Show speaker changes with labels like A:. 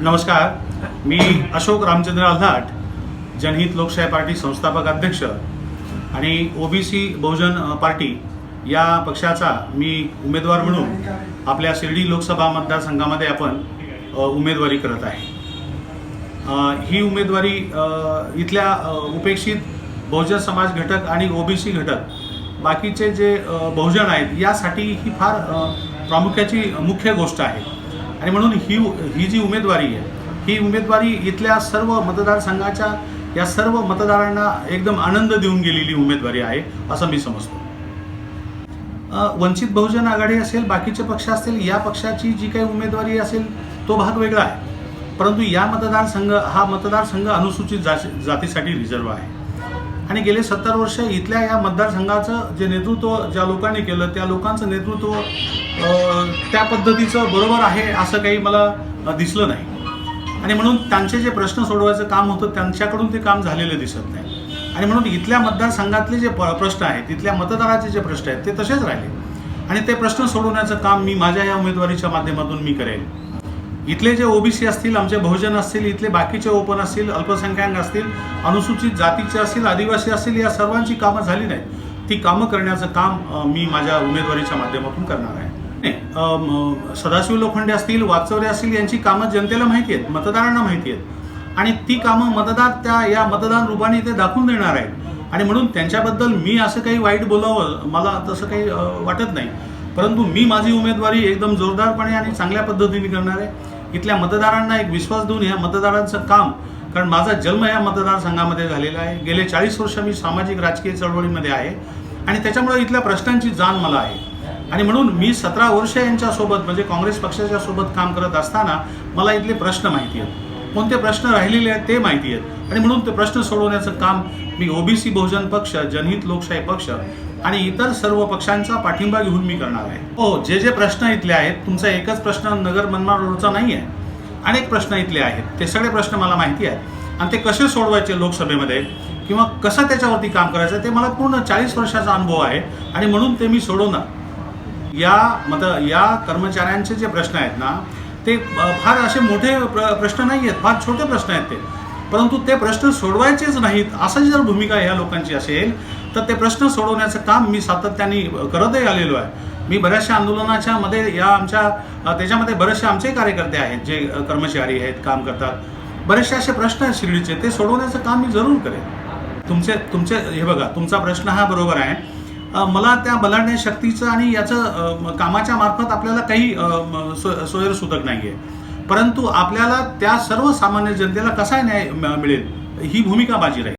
A: नमस्कार मी अशोक रामचंद्र आल्हाट जनहित लोकशाही पार्टी संस्थापक अध्यक्ष आणि ओबीसी बहुजन पार्टी या पक्षाचा मी उमेदवार म्हणून आपल्या शिर्डी लोकसभा मतदारसंघामध्ये आपण उमेदवारी करत आहे. ही उमेदवारी इथल्या उपेक्षित बहुजन समाज घटक आणि ओबीसी घटक बाकीचे जे बहुजन आहेत यासाठी ही फार प्रामुख्याची मुख्य गोष्ट आहे. आणि म्हणून ही ही जी उमेदवारी आहे ही उमेदवारी इथल्या सर्व मतदारसंघाच्या या सर्व मतदारांना एकदम आनंद देऊन गेलेली उमेदवारी आहे असं मी समजतो. वंचित बहुजन आघाडी असेल बाकीचे पक्ष असतील या पक्षाची जी काही उमेदवारी असेल तो भाग वेगळा आहे. परंतु या मतदारसंघ हा मतदारसंघ अनुसूचित जा- जातीसाठी रिझर्व आहे. आणि गेले सत्तर वर्ष इथल्या या मतदारसंघाचं जे नेतृत्व ज्या लोकांनी केलं त्या लोकांचं नेतृत्व त्या पद्धतीचं बरोबर आहे असं काही मला दिसलं नाही. आणि म्हणून त्यांचे जे प्रश्न सोडवायचं काम होतं त्यांच्याकडून ते काम झालेलं दिसत नाही. आणि म्हणून इथल्या मतदारसंघातले जे प- प्रश्न आहेत तिथल्या मतदाराचे जे प्रश्न आहेत ते तसेच राहिले. आणि ते प्रश्न सोडवण्याचं काम मी माझ्या या उमेदवारीच्या माध्यमातून मी करेन. इथले जे ओबीसी असतील आमचे बहुजन असतील इथले बाकीचे ओपन असतील अल्पसंख्याक असतील अनुसूचित जातीचे असतील आदिवासी असतील या सर्वांची कामं झाली नाही ती कामं करण्याचं काम मी माझ्या उमेदवारीच्या माध्यमातून करणार आहे. नाही, सदाशिव लोखंडे असतील वाचवरे असतील यांची कामं जनतेला माहिती आहेत मतदारांना माहिती आहेत. आणि ती कामं मतदार त्या या मतदान रूपाने ते दाखवून देणार आहेत. आणि म्हणून त्यांच्याबद्दल मी असं काही वाईट बोलावं मला तसं काही वाटत नाही. परंतु मी माझी उमेदवारी एकदम जोरदारपणे आणि चांगल्या पद्धतीने करणार आहे. इथल्या मतदारांना एक विश्वास देऊन ह्या मतदारांचं काम कारण माझा जन्म या मतदारसंघामध्ये झालेला आहे. गेले चाळीस वर्ष मी सामाजिक राजकीय चळवळीमध्ये आहे. आणि त्याच्यामुळे इथल्या प्रश्नांची जाण मला आहे. आणि म्हणून मी सतरा वर्ष यांच्यासोबत म्हणजे काँग्रेस पक्षाच्या सोबत काम करत असताना मला इथले प्रश्न माहिती आहेत. कोणते प्रश्न राहिलेले आहेत ते माहिती आहेत. आणि म्हणून ते प्रश्न सोडवण्याचं काम मी ओबीसी बहुजन पक्ष जनहित लोकशाही पक्ष आणि इतर सर्व पक्षांचा पाठिंबा घेऊन मी करणार आहे. हो जे जे प्रश्न इथले आहेत तुमचा एकच प्रश्न नगर मनमाड रोडचा नाही आहे. अनेक प्रश्न इथले आहेत. ते सगळे प्रश्न मला माहिती आहेत. आणि ते कसे सोडवायचे लोकसभेमध्ये किंवा कसं त्याच्यावरती काम करायचं ते मला पूर्ण चाळीस वर्षाचा अनुभव आहे आणि म्हणून ते मी सोडवणार. या मत या कर्मचाऱ्यांचे जे प्रश्न आहेत ना ते फार असे मोठे प्र प्रश्न नाही आहेत. फार छोटे प्रश्न आहेत ते. परंतु ते प्रश्न सोडवायचेच नाहीत. असाची जर भूमिका ह्या लोकांची असेल तर ते प्रश्न सोडवण्याचं काम मी सातत्याने करतही आलेलो आहे. मी बऱ्याचशा आंदोलनाच्या मध्ये या आमच्या त्याच्यामध्ये बरेचसे आमचे कार्यकर्ते आहेत जे कर्मचारी आहेत काम करतात. बरेचसे असे प्रश्न आहेत शिर्डीचे. ते सोडवण्याचं काम मी जरूर करेन. तुमचे तुमचे हे बघा तुमचा प्रश्न हा बरोबर आहे. मला त्या बलाढ्य शक्तीचं आणि याचं कामाच्या मार्फत आपल्याला काही अ, म- नाही आहे परंतु आपल्याला त्या सर्वसामान्य जनतेला कसा न्याय मिळेल? ही भूमिका माझी राहील.